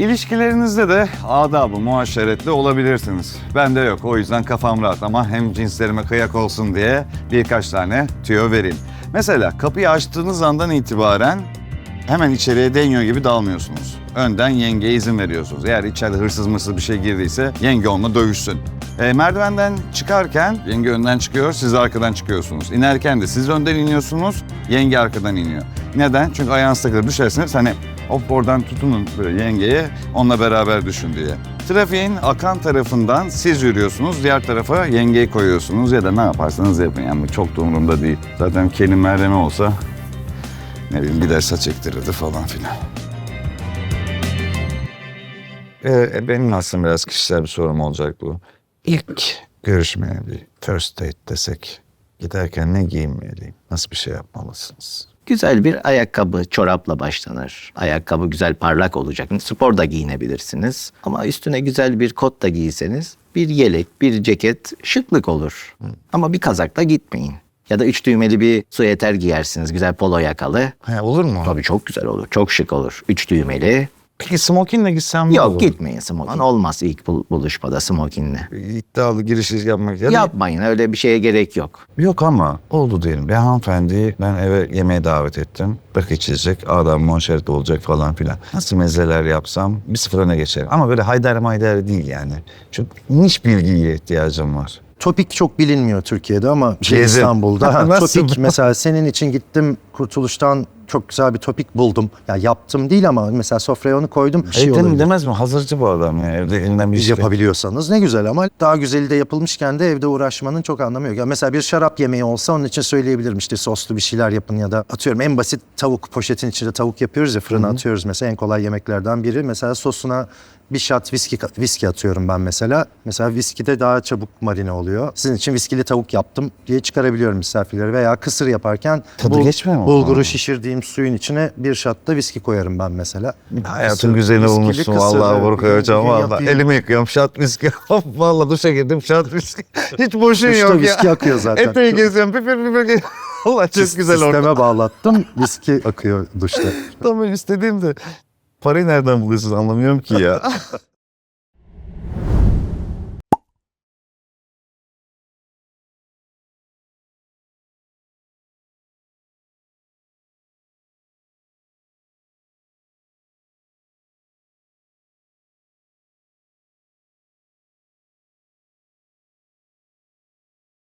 İlişkilerinizde de adabı muaşeretli olabilirsiniz. Bende yok o yüzden kafam rahat ama hem cinslerime kıyak olsun diye birkaç tane tüyo vereyim. Mesela kapıyı açtığınız andan itibaren hemen içeriye deniyor gibi dalmıyorsunuz. Önden yengeye izin veriyorsunuz. Eğer içeride hırsız mırsız bir şey girdiyse yenge onunla dövüşsün. E, merdivenden çıkarken yenge önden çıkıyor, siz arkadan çıkıyorsunuz. İnerken de siz önden iniyorsunuz, yenge arkadan iniyor. Neden? Çünkü ayağınız takılır düşersiniz hani hop oradan tutunun böyle yengeye onunla beraber düşün diye. Trafiğin akan tarafından siz yürüyorsunuz, diğer tarafa yengeyi koyuyorsunuz ya da ne yaparsanız yapın yani bu çok da umurumda değil. Zaten Kerim Meryem'e olsa ne bileyim gider saç ektirirdi falan filan. Ee, benim aslında biraz kişisel bir sorum olacak bu. İlk görüşmeye bir first date desek giderken ne giyinmeliyim? Nasıl bir şey yapmalısınız? Güzel bir ayakkabı, çorapla başlanır. Ayakkabı güzel parlak olacak. Spor da giyinebilirsiniz. Ama üstüne güzel bir kot da giyseniz bir yelek, bir ceket şıklık olur. Ama bir kazakla gitmeyin. Ya da üç düğmeli bir süeter giyersiniz. Güzel polo yakalı. He, olur mu? Tabii çok güzel olur. Çok şık olur. Üç düğmeli. Peki smokinle gitsem ne Yok olur? gitmeyin smokin. Olmaz ilk bul- buluşmada smokinle. İddialı girişi yapmak. Ya da- Yapmayın öyle bir şeye gerek yok. Yok ama oldu diyelim. Bir hanımefendiyi ben eve yemeğe davet ettim. Rakı içilecek, adam monşeret olacak falan filan. Nasıl mezeler yapsam bir sıfır öne geçerim. Ama böyle haydar maydar değil yani. Çok niş bilgiye ihtiyacım var. Topik çok bilinmiyor Türkiye'de ama şey Gezin. İstanbul'da. Ha, Nasıl? topik mesela senin için gittim Kurtuluş'tan çok güzel bir topik buldum. Ya yaptım değil ama mesela sofraya onu koydum. Bir şey Evden olabilir. demez mi? Hazırcı bu adam ya. Evde elinden bir Biz şey. yapabiliyorsanız ne güzel ama daha güzeli de yapılmışken de evde uğraşmanın çok anlamı yok. Ya mesela bir şarap yemeği olsa onun için söyleyebilirim işte soslu bir şeyler yapın ya da atıyorum en basit tavuk poşetin içinde tavuk yapıyoruz ya fırına atıyoruz mesela en kolay yemeklerden biri. Mesela sosuna bir shot viski, viski atıyorum ben mesela. Mesela viski de daha çabuk marine oluyor. Sizin için viskili tavuk yaptım diye çıkarabiliyorum misafirlere veya kısır yaparken Tadı geçmiyor mu? bulguru Aa. Şişirdiğim suyun içine bir da viski koyarım ben mesela. Hayatın bulmuşsun kısır, vallahi Burkay hocam gün valla. yapayım. Elimi yıkıyorum şat viski. vallahi duşa girdim şat viski. Hiç boşun Duşta yok ya. viski akıyor zaten. Eteği geziyorum pipir pipir geziyorum. Allah çok güzel ortam. Sisteme bağlattım. Viski akıyor duşta. Tam istediğimde parayı nereden buluyorsun anlamıyorum ki ya.